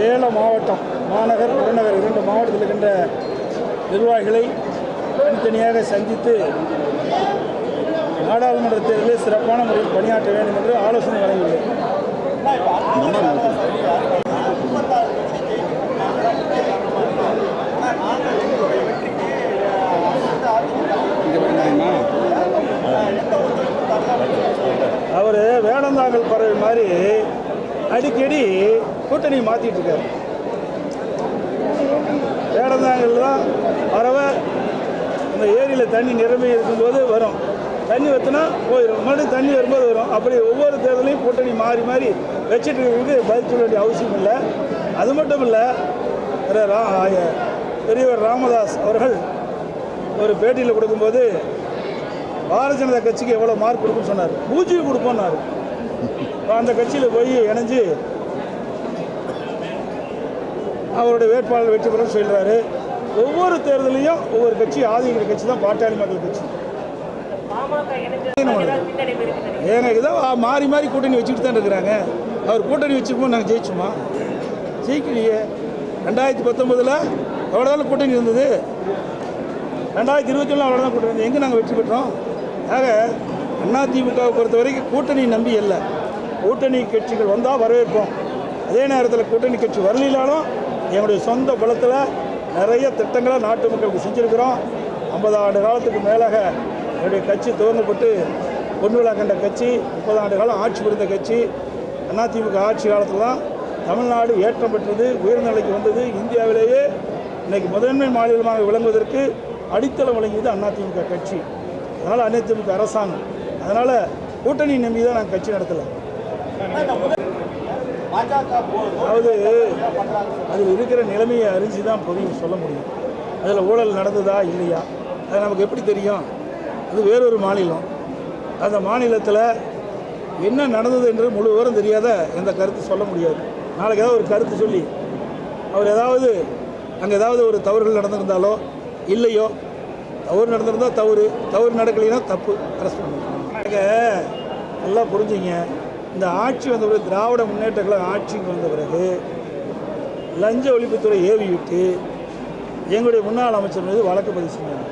சேலம் மாவட்டம் மாநகர் புறநகர் இரண்டு மாவட்டத்தில் இருக்கின்ற நிர்வாகிகளை தனித்தனியாக சந்தித்து நாடாளுமன்ற தேர்தலில் சிறப்பான முறையில் பணியாற்ற வேண்டும் என்று ஆலோசனை வழங்கியுள்ளது அவர் வேடந்தாங்கல் பறவை மாதிரி அடிக்கடி கூட்டணி மாற்றிட்டு இருக்காரு வேடந்தாங்கல் தான் பறவை இந்த ஏரியில் தண்ணி நிரம்பி இருக்கும்போது வரும். தண்ணி வற்றினா போயிடும் மறுபடியும் தண்ணி வரும்போது வரும். அப்படி ஒவ்வொரு தேர்தலையும் கூட்டணி மாறி மாறி வச்சுட்டு இருக்கிறது பதில் சொல்ல வேண்டிய அவசியம் இல்லை. அது மட்டும் இல்லை ரா பெரியவர் ராமதாஸ் அவர்கள் ஒரு பேட்டியில் கொடுக்கும்போது பாரதிய ஜனதா கட்சிக்கு எவ்வளோ மார்க் கொடுக்குன்னு சொன்னார். பூஜ்ஜியம் கொடுப்போம்னாரு. அந்த கட்சியில் போய் இணைஞ்சு அவருடைய வேட்பாளர் வெற்றி பெறும் சொல்கிறாரு ஒவ்வொரு தேர்தலையும் ஒவ்வொரு கட்சி ஆதரிக்கிற கட்சி தான் பாட்டாளி மக்கள் கட்சி. ஏங்க இதை மாறி மாறி கூட்டணி வச்சுக்கிட்டு தான் இருக்கிறாங்க. அவர் கூட்டணி வச்சுக்கும்போது நாங்கள் ஜெயிச்சோமா? ஜெயிக்கலையே. ரெண்டாயிரத்தி பத்தொம்போதில் அவ்வளோதான் கூட்டணி இருந்தது? ரெண்டாயிரத்தி இருபத்தி ஒன்றில் அவ்வளோதான் கூட்டணி இருந்தது. எங்கே நாங்கள் வெற்றி பெற்றோம்? ஆக அதிமுகவை பொறுத்த வரைக்கும் கூட்டணி நம்பி இல்லை கூட்டணி கட்சிகள் வந்தால் வரவேற்போம். அதே நேரத்தில் கூட்டணி கட்சி வரலினாலும் எங்களுடைய சொந்த பலத்தில் நிறைய திட்டங்களை நாட்டு மக்களுக்கு செஞ்சுருக்கிறோம். ஐம்பது ஆண்டு காலத்துக்கு மேலாக என்னுடைய கட்சி துவங்கப்பட்டு பொன் கண்ட கட்சி முப்பது ஆண்டு காலம் ஆட்சி புரிந்த கட்சி அதிமுக ஆட்சி காலத்தில் தான் தமிழ்நாடு ஏற்றம் பெற்றது உயர்நிலைக்கு வந்தது. இந்தியாவிலேயே இன்னைக்கு முதன்மை மாநிலமாக விளங்குவதற்கு அடித்தளம் வழங்கியது அதிமுக கட்சி. அதனால் அதிமுக அரசாங்கம். அதனால் கூட்டணி நம்பி தான் நாங்கள் கட்சி நடத்தலை. அதாவது அதில் இருக்கிற நிலைமையை அறிஞ்சு தான் பொதுவாக சொல்ல முடியும். அதில் ஊழல் நடந்ததா இல்லையா? அது நமக்கு எப்படி தெரியும்? அது வேறொரு மாநிலம். அந்த மாநிலத்தில் என்ன நடந்தது என்று முழு விவரம் தெரியாத எந்த கருத்து சொல்ல முடியாது. நாளைக்கு ஏதாவது ஒரு கருத்து சொல்லி அவர் ஏதாவது அங்கே ஏதாவது ஒரு தவறுகள் நடந்திருந்தாலோ இல்லையோ தவறு நடந்திருந்தால் தவறு தவறு நடக்கலைன்னா தப்பு. அரெஸ்ட் பண்ணுங்க நல்லா புரிஞ்சுங்க. இந்த ஆட்சி வந்த பிறகு திராவிட முன்னேற்ற கழக ஆட்சிக்கு வந்த பிறகு லஞ்ச ஒழிப்புத்துறை ஏவி விட்டு எங்களுடைய முன்னாள் அமைச்சர் மீது வழக்கு பதிவு செஞ்சாங்க.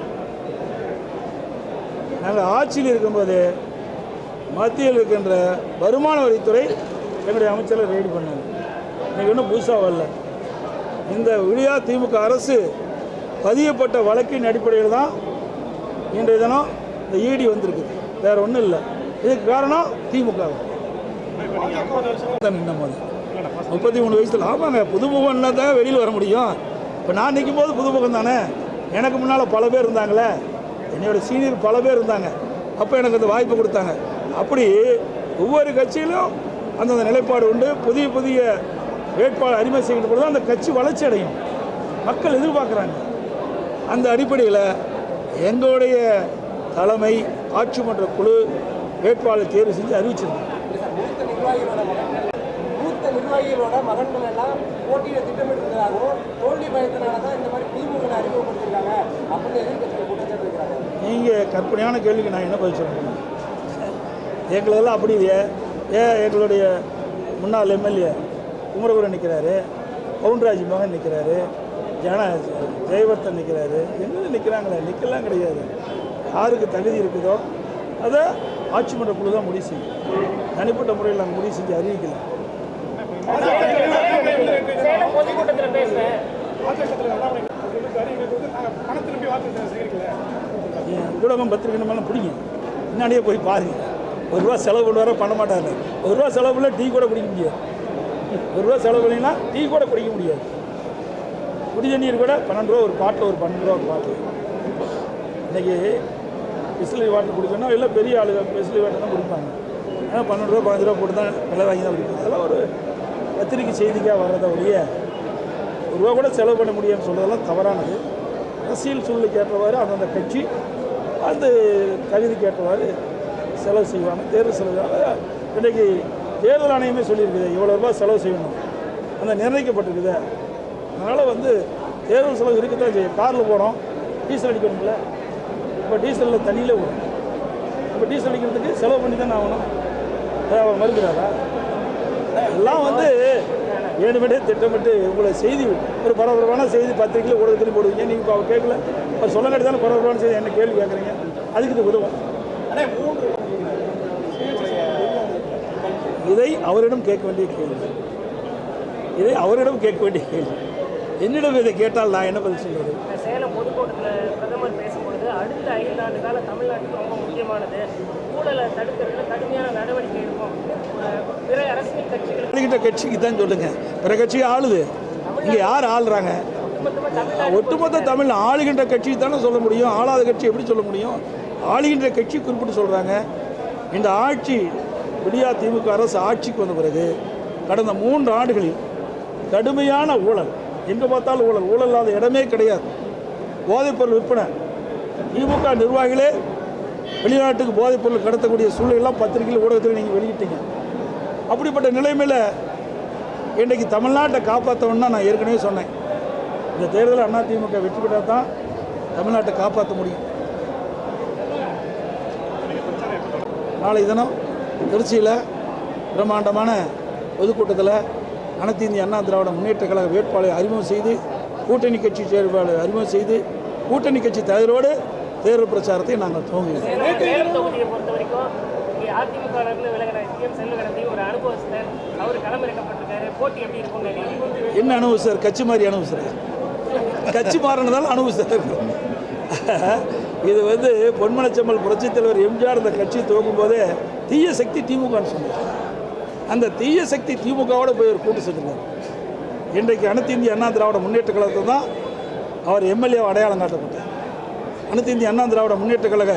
நாங்கள் ஆட்சியில் இருக்கும்போது மத்தியில் இருக்கின்ற வருமான வரித்துறை எங்களுடைய அமைச்சரை ரெய்டு பண்ணாங்க. இன்னைக்கு ஒன்றும் புதுசாக வரல. இந்த விடியா திமுக அரசு பதியப்பட்ட வழக்கின் அடிப்படையில் தான் இன்றைய தினம் இந்த ஈடி வந்திருக்குது. வேறு ஒன்றும் இல்லை. இதுக்கு காரணம் திமுக நின்ன போது முப்பத்தி மூணு வயசில் ஆமாங்க புதுமுகம்னா தான் வெளியில் வர முடியும். இப்போ நான் நிற்கும் போது புதுமுகம் தானே? எனக்கு முன்னால் பல பேர் இருந்தாங்களே. என்னோட சீனியர் பல பேர் இருந்தாங்க. அப்போ எனக்கு அந்த வாய்ப்பு கொடுத்தாங்க. அப்படி ஒவ்வொரு கட்சியிலும் அந்தந்த நிலைப்பாடு உண்டு. புதிய புதிய வேட்பாளர் அறிமுகம் செய்கின்ற பொழுது அந்த கட்சி வளர்ச்சி அடையும். மக்கள் எதிர்பார்க்குறாங்க. அந்த அடிப்படையில் எங்களுடைய தலைமை ஆட்சி மன்ற குழு வேட்பாளர் தேர்வு செஞ்சு அறிவிச்சிருந்தாங்க மூத்த நிர்வாகிகளோட மகன்கள் மூத்த நிர்வாகிகளோட மகன்கள் எல்லாம் போட்டியிட திட்டமிட்டிருந்ததாகவும் தோல்வி பயத்தினால தான் இந்த மாதிரி திமுக அறிமுகப்படுத்திருக்காங்க அப்படின்னு எதிர்கட்சிகள் குற்றச்சாட்டு இருக்கிறாங்க நீங்கள் கற்பனையான கேள்விக்கு நான் என்ன பதில் சொல்லணும் எங்களதெல்லாம் எங்களெல்லாம் அப்படி இல்லையே. ஏன் எங்களுடைய முன்னாள் எம்எல்ஏ குமரகுரன் நிற்கிறாரு பவுன்ராஜ் மகன் நிற்கிறாரு ஜன ஜெயவர்த்தன் நிற்கிறாரு எங்கே நிற்கிறாங்களே நிற்கலாம் கிடையாது. யாருக்கு தகுதி இருக்குதோ அதை ஆட்சி மன்ற குழு தான் முடிவு செய்யும். தனிப்பட்ட முறையில் நாங்கள் முடிவு செஞ்சு ஏன் ஊடகம் பத்திரிக்கை மேலே பிடிங்க. முன்னாடியே போய் பாருங்க. ஒரு ரூபா செலவு பண்ணுவாரோ பண்ண மாட்டாரு. ஒரு ரூபா செலவு பண்ணல டீ கூட குடிக்க முடியாது. ஒரு ரூபா செலவு பண்ணினா டீ கூட குடிக்க முடியாது. குடி தண்ணீர் கூட பன்னெண்டு ரூபா ஒரு பாட்டில் ஒரு பன்னெண்டு ரூபா ஒரு பாட்டில். இன்றைக்கி பிஸ்லரி வாட்டர் குடிக்கணும் இல்லை பெரிய ஆளுங்க பிஸ்லரி வாட்டர் தான் குடிப்பாங்க. ஆனால் பன்னெண்டு ரூபா பதினஞ்சு ரூபா போட்டு தான் விலை வாங்கி தான் குடிப்பாங்க அதெல்லாம் ஒரு பத்திரிக்கை செய்திக்காக வர்றதை ஒழிய ஒரு ரூபா கூட செலவு பண்ண முடியாதுன்னு சொல்கிறதெல்லாம் தவறானது. அரசியல் சூழ்நிலைக்கு ஏற்றவாறு அந்தந்த கட்சி அந்த தகுதிக்கு ஏற்றவாறு செலவு செய்வாங்க. தேர்தல் செலவு அதாவது இன்றைக்கி தேர்தல் ஆணையமே சொல்லியிருக்குது இவ்வளோ ரூபாய் செலவு செய்யணும். அந்த நிர்ணயிக்கப்பட்டிருக்குது. அதனால் வந்து தேர்தல் செலவு இருக்கத்தான் செய்யும். காரில் போகிறோம் டீசல் அடிக்கணும்ல. இப்போ டீசலில் தண்ணியில் வரும் இப்போ டீசல் அடிக்கிறதுக்கு செலவு பண்ணி தானே ஆகணும். அவர் மறுக்கிறாரா? எல்லாம் வந்து வேணுமெனே திட்டமிட்டு உங்களை செய்தி ஒரு பரபரப்பான செய்தி பத்திரிகையில் ஊடகத்திலையும் போடுவீங்க. நீங்கள் இப்போ அவர் கேட்கல அவர் சொல்ல தானே பரபரப்பான செய்தி என்ன கேள்வி கேட்குறீங்க அதுக்கு இது உதவும். இதை அவரிடம் கேட்க வேண்டிய கேள்வி. இதை அவரிடம் கேட்க வேண்டிய கேள்வி. என்னிடம் இதை கேட்டால் நான் என்ன பதில் சொல்வது? சேலம் பொதுக்கூட்டத்தில் பிரதமர் பேசும்பொழுது அடுத்த ஐந்தாண்டு காலம் தமிழ்நாட்டுக்கு ரொம்ப முக்கியமானது. ஊழலை தடுக்கிறதுல கடுமையான நடவடிக்கை அஹ் பிற அரசியல் கட்சிகள் ஆளுகிட்ட கட்சிக்கு தான் சொல்லுங்க. பிற கட்சி ஆளுது. இங்கே யார் ஆளுறாங்க? ஒட்டுமொத்த தமிழ் ஆளுகின்ற கட்சி தானே சொல்ல முடியும். ஆளாத கட்சி எப்படி சொல்ல முடியும்? ஆளுகின்ற கட்சி குறிப்பிட்டு சொல்கிறாங்க இந்த ஆட்சி விடியா திமுக அரசு ஆட்சிக்கு வந்த பிறகு கடந்த மூன்று ஆண்டுகளில் கடுமையான ஊழல் எங்கே பார்த்தாலும் ஊழல் ஊழல் இல்லாத இடமே கிடையாது. போதைப்பொருள் விற்பனை. திமுக நிர்வாகிகளே வெளிநாட்டுக்கு போதைப்பொருள் கடத்தக்கூடிய சூழ்நிலாம் பத்திரிகையில் ஊடகத்தில் நீங்கள் வெளியிட்டீங்க. அப்படிப்பட்ட நிலைமையில் இன்றைக்கு தமிழ்நாட்டை காப்பாற்றணும்னா நான் ஏற்கனவே சொன்னேன். இந்த தேர்தலில் அதிமுக வெற்றி பெற்றால் தான் தமிழ்நாட்டை காப்பாற்ற முடியும். நாளை தினம் திருச்சியில் பிரம்மாண்டமான பொதுக்கூட்டத்தில் அனைத்து இந்திய அண்ணா திராவிட முன்னேற்ற கழக வேட்பாளரை அறிமுகம் செய்து கூட்டணி கட்சி செயல்பாளரை அறிமுகம் செய்து கூட்டணி கட்சி தலைவரோடு தேர்தல் பிரச்சாரத்தை நாங்கள் நினைக்கிறீங்க என்ன அனுபவம் சார் கட்சி மாதிரி அனுபவம் சார் கட்சி மாறினதால் அனுபவம் சார் இது வந்து பொன்மனச்செம்மல் புரட்சித் தலைவர் எம்ஜிஆர் இந்த கட்சி துவங்கும் போதே தீய சக்தி திமுகன்னு சொன்னார். அந்த தீய சக்தி திமுகவோட போய் ஒரு கூட்டு சேர்ந்துருக்கார் இன்றைக்கு அனைத்து இந்திய அண்ணா திராவிட முன்னேற்ற கழகத்தை தான் அவர் எம்எல்ஏ அடையாளம் காட்டப்பட்டார். அனைத்து இந்திய அண்ணா திராவிட முன்னேற்ற கழக